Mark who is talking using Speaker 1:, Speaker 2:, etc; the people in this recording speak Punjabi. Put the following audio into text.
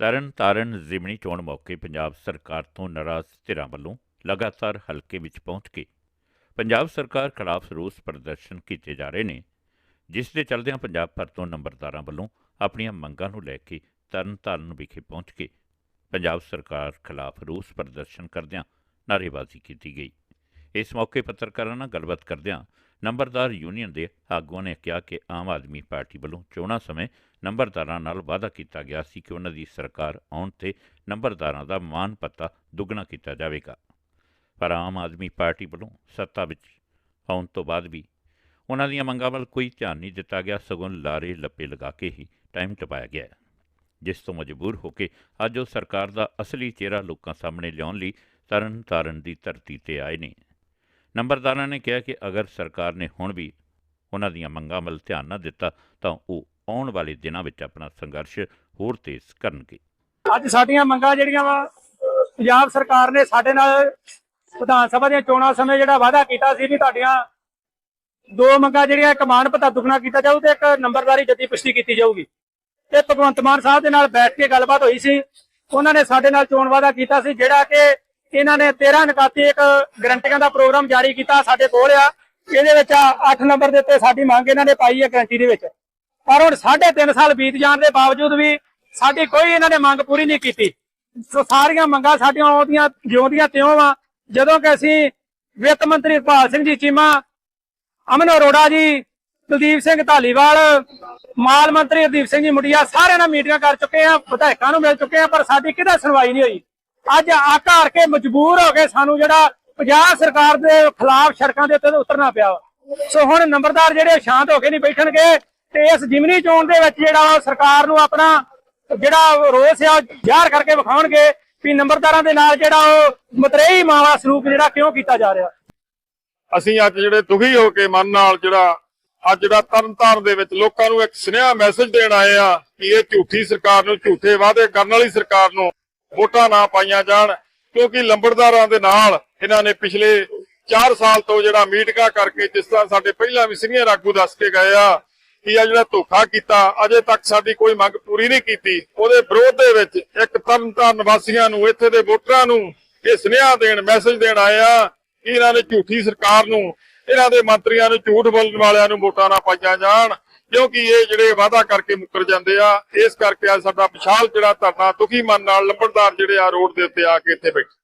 Speaker 1: ਤਰਨ ਤਾਰਨ ਜ਼ਿਮਨੀ ਚੋਣ ਮੌਕੇ ਪੰਜਾਬ ਸਰਕਾਰ ਤੋਂ ਨਾਰਾਜ਼ ਧਿਰਾਂ ਵੱਲੋਂ ਲਗਾਤਾਰ ਹਲਕੇ ਵਿੱਚ ਪਹੁੰਚ ਕੇ ਪੰਜਾਬ ਸਰਕਾਰ ਖਿਲਾਫ ਰੋਸ ਪ੍ਰਦਰਸ਼ਨ ਕੀਤੇ ਜਾ ਰਹੇ ਨੇ, ਜਿਸ ਦੇ ਚੱਲਦਿਆਂ ਪੰਜਾਬ ਭਰ ਤੋਂ ਨੰਬਰਦਾਰਾਂ ਵੱਲੋਂ ਆਪਣੀਆਂ ਮੰਗਾਂ ਨੂੰ ਲੈ ਕੇ ਤਰਨ ਤਾਰਨ ਵਿਖੇ ਪਹੁੰਚ ਕੇ ਪੰਜਾਬ ਸਰਕਾਰ ਖਿਲਾਫ ਰੋਸ ਪ੍ਰਦਰਸ਼ਨ ਕਰਦਿਆਂ ਨਾਅਰੇਬਾਜ਼ੀ ਕੀਤੀ ਗਈ। ਇਸ ਮੌਕੇ ਪੱਤਰਕਾਰਾਂ ਨਾਲ ਗੱਲਬਾਤ ਕਰਦਿਆਂ ਨੰਬਰਦਾਰ ਯੂਨੀਅਨ ਦੇ ਆਗੂਆਂ ਨੇ ਕਿਹਾ ਕਿ ਆਮ ਆਦਮੀ ਪਾਰਟੀ ਵੱਲੋਂ ਚੋਣਾਂ ਸਮੇਂ ਨੰਬਰਦਾਰਾਂ ਨਾਲ ਵਾਅਦਾ ਕੀਤਾ ਗਿਆ ਸੀ ਕਿ ਉਹਨਾਂ ਦੀ ਸਰਕਾਰ ਆਉਣ ਤੇ ਨੰਬਰਦਾਰਾਂ ਦਾ ਮਾਨ ਪੱਤਾ ਦੁੱਗਣਾ ਕੀਤਾ ਜਾਵੇਗਾ। ਪਰ ਆਮ ਆਦਮੀ ਪਾਰਟੀ ਵੱਲੋਂ ਸੱਤਾ ਵਿੱਚ ਆਉਣ ਤੋਂ ਬਾਅਦ ਵੀ ਉਹਨਾਂ ਦੀਆਂ ਮੰਗਾਂ ਵੱਲ ਕੋਈ ਧਿਆਨ ਨਹੀਂ ਦਿੱਤਾ ਗਿਆ, ਸਗੋਂ ਲਾਰੇ ਲੱਪੇ ਲਗਾ ਕੇ ਹੀ ਟਾਈਮ ਟਪਾਇਆ ਗਿਆ ਜਿਸ ਤੋਂ ਮਜਬੂਰ ਹੋ ਕੇ ਅੱਜ ਉਹ ਸਰਕਾਰ ਦਾ ਅਸਲੀ ਚਿਹਰਾ ਲੋਕਾਂ ਸਾਹਮਣੇ ਲਿਆਉਣ ਲਈ ਤਰਨ ਤਾਰਨ ਦੀ ਧਰਤੀ ਤੇ ਆਏ ਨੇ। ਨੰਬਰਦਾਰਾਂ ਨੇ ਕਿਹਾ ਕਿ ਅਗਰ ਸਰਕਾਰ ਨੇ ਹੁਣ ਵੀ ਉਹਨਾਂ ਦੀਆਂ ਮੰਗਾਂ ਵੱਲ ਧਿਆਨ ਨਾ ਦਿੱਤਾ, ਤਾਂ ਉਹ ਆਉਣ ਵਾਲੇ ਦਿਨਾਂ ਵਿੱਚ ਆਪਣਾ ਸੰਘਰਸ਼ ਹੋਰ ਤੇਜ਼ ਕਰਨਗੇ।
Speaker 2: ਅੱਜ ਸਾਡੀਆਂ ਮੰਗਾਂ ਜਿਹੜੀਆਂ ਵਾ, ਪੰਜਾਬ ਸਰਕਾਰ ਨੇ ਸਾਡੇ ਨਾਲ ਵਿਧਾਨ ਸਭਾ ਦੀਆਂ ਚੋਣਾਂ ਸਮੇਂ ਜਿਹੜਾ ਵਾਅਦਾ ਕੀਤਾ ਸੀ ਵੀ ਤੁਹਾਡੀਆਂ ਦੋ ਮੰਗਾਂ ਜਿਹੜੀਆਂ, ਇੱਕ ਮਾਨ ਪਤਾ ਦੁੱਗਣਾ ਕੀਤਾ ਜਾਊ ਤੇ ਇੱਕ ਨੰਬਰਦਾਰੀ ਜੱਦੀ ਪੁਸ਼ਟੀ ਕੀਤੀ ਜਾਊਗੀ। ਤੇ ਭਗਵੰਤ ਮਾਨ ਸਾਹਿਬ ਦੇ ਨਾਲ ਬੈਠ ਕੇ ਗੱਲਬਾਤ ਹੋਈ ਸੀ। ਉਹਨਾਂ ਨੇ ਸਾਡੇ ਨਾਲ ਚੋਣ ਵਾਅਦਾ ਕੀਤਾ ਸੀ, ਜਿਹੜਾ ਕਿ ਇਹਨਾਂ ਨੇ 13 ਨਿਕਾਤੀ ਇੱਕ ਗਰੰਟੀਆਂ ਦਾ ਪ੍ਰੋਗਰਾਮ ਜਾਰੀ ਕੀਤਾ ਸਾਡੇ ਕੋਲ ਆ। ਇਹਦੇ ਵਿੱਚ 8 ਨੰਬਰ ਦੇ ਉੱਤੇ ਸਾਡੀ ਮੰਗ ਇਹਨਾਂ ਨੇ ਪਾਈ ਹੈ ਗਰੰਟੀ ਦੇ ਵਿੱਚ। ਪਰ ਹੁਣ 3.5 ਸਾਲ ਬੀਤ ਜਾਣ ਦੇ ਬਾਵਜੂਦ ਵੀ ਸਾਡੀ ਕੋਈ ਇਹਨਾਂ ਨੇ ਮੰਗ ਪੂਰੀ ਨਹੀਂ ਕੀਤੀ। ਸੋ ਸਾਰੀਆਂ ਮੰਗਾਂ ਸਾਡੀਆਂ ਉਹਦੀਆਂ ਜਿਉਂਦੀਆਂ ਤਿਉਂ ਵਾ ਜਦੋਂ ਕਿ ਅਸੀਂ ਵਿੱਤ ਮੰਤਰੀ ਭਾਲ ਸਿੰਘ ਜੀ ਚੀਮਾ, ਅਮਨ ਅਰੋੜਾ ਜੀ, ਕੁਲਦੀਪ ਸਿੰਘ ਢਾਲੀਵਾਲ ਮਾਲ ਮੰਤਰੀ ਹਰਦੀਪ ਸਿੰਘ ਜੀ ਮੁੰਡਿਆ ਸਾਰਿਆਂ ਨਾਲ ਮੀਟਿੰਗਾਂ ਕਰ ਚੁੱਕੇ ਆ, ਵਿਧਾਇਕਾਂ ਨੂੰ ਮਿਲ ਚੁੱਕੇ ਆ, ਪਰ ਸਾਡੀ ਕਿਤੇ ਸੁਣਵਾਈ ਨਹੀਂ ਹੋਈ। ਅੱਜ ਆਕਾ ਹਰ ਕੇ ਮਜਬੂਰ ਹੋ ਕੇ ਸਾਨੂੰ ਜਿਹੜਾ ਪੰਜਾਬ ਸਰਕਾਰ ਦੇ ਖਿਲਾਫ ਸੜਕਾਂ ਦੇ ਉੱਤੇ ਉਤਰਨਾ ਪਿਆ ਸੋ ਹੁਣ ਨੰਬਰਦਾਰ ਜਿਹੜੇ ਸ਼ਾਂਤ ਹੋ ਕੇ ਨਹੀਂ ਬੈਠਣਗੇ, ਤੇ ਇਸ ਜਿਮਨੀ ਚੋਣ ਦੇ ਵਿੱਚ ਜਿਹੜਾ ਸਰਕਾਰ ਨੂੰ ਆਪਣਾ ਜਿਹੜਾ ਰੋਸ ਆ ਉਹ ਜ਼ਾਹਰ ਕਰਕੇ ਵਿਖਾਉਣਗੇ ਵੀ ਨੰਬਰਦਾਰਾਂ ਦੇ ਨਾਲ ਜਿਹੜਾ ਉਹ ਮਤਰੇਈ ਮਾਵਾ ਸਲੂਕ ਜਿਹੜਾ ਕਿਉਂ ਕੀਤਾ ਜਾ ਰਿਹਾ।
Speaker 3: ਅਸੀਂ ਅੱਜ ਜਿਹੜੇ ਦੁਖੀ ਹੋ ਕੇ ਮਨ ਨਾਲ ਜਿਹੜਾ ਅੱਜ ਜਿਹੜਾ ਤਰਨਤਾਰਨ ਦੇ ਵਿੱਚ ਲੋਕਾਂ ਨੂੰ ਇੱਕ ਸੁਨੇਹਾ ਮੈਸੇਜ ਦੇਣ ਆਏ ਆ ਕਿ ਇਹ ਝੂਠੀ ਸਰਕਾਰ ਨੂੰ ਝੂਠੇ ਵਾਅਦੇ ਕਰਨ ਵਾਲੀ ਸਰਕਾਰ ਨੂੰ ਵੋਟਾਂ ਨਾ ਪਾਈਆਂ ਜਾਣ, ਕਿਉਂਕਿ ਲੰਬੜਦਾਰਾਂ ਦੇ ਨਾਲ ਇਹਨਾਂ ਨੇ ਪਿਛਲੇ 4 ਸਾਲ ਤੋਂ ਜਿਹੜਾ ਮੀਟਿੰਗਾਂ ਕਰਕੇ ਜਿਸ ਤਰ੍ਹਾਂ ਸਾਡੇ ਪਹਿਲਾਂ ਵੀ ਸੀਨੀਅਰ ਆਗੂ ਦੱਸ ਕੇ ਗਏ ਆ ਕਿ ਆ ਜਿਹੜਾ ਧੋਖਾ ਕੀਤਾ, ਅਜੇ ਤੱਕ ਸਾਡੀ ਕੋਈ ਮੰਗ ਪੂਰੀ ਨਹੀਂ ਕੀਤੀ। ਉਹਦੇ ਵਿਰੋਧ ਦੇ ਵਿੱਚ ਇੱਕ ਤਰਨਤਾਰਨ ਵਾਸੀਆਂ ਨੂੰ, ਇੱਥੇ ਦੇ ਵੋਟਰਾਂ ਨੂੰ ਇਹ ਸੁਨੇਹਾ ਦੇਣ ਮੈਸੇਜ ਦੇਣ ਆਏ ਕਿ ਇਹਨਾਂ ਨੇ ਝੂਠੀ ਸਰਕਾਰ ਨੂੰ, ਇਹਨਾਂ ਦੇ ਮੰਤਰੀਆਂ ਨੂੰ, ਝੂਠ ਬੋਲਣ ਵਾਲਿਆਂ ਨੂੰ ਵੋਟਾਂ ਨਾ ਪਾਈਆਂ ਜਾਣ। ਕਿਉਂਕਿ ਇਹ ਜਿਹੜੇ ਵਾਅਦਾ ਕਰਕੇ ਮੁੱਕਰ ਜਾਂਦੇ ਆ, ਇਸ ਕਰਕੇ ਅੱਜ ਸਾਡਾ ਵਿਸ਼ਾਲ ਜਿਹੜਾ ਧਰਨਾ ਦੁਖੀ ਮਨ ਨਾਲ ਲੰਬੜਦਾਰ ਜਿਹੜੇ ਆ ਰੋਡ ਦੇ ਉੱਤੇ ਆ ਕੇ ਇੱਥੇ ਬੈਠੇ।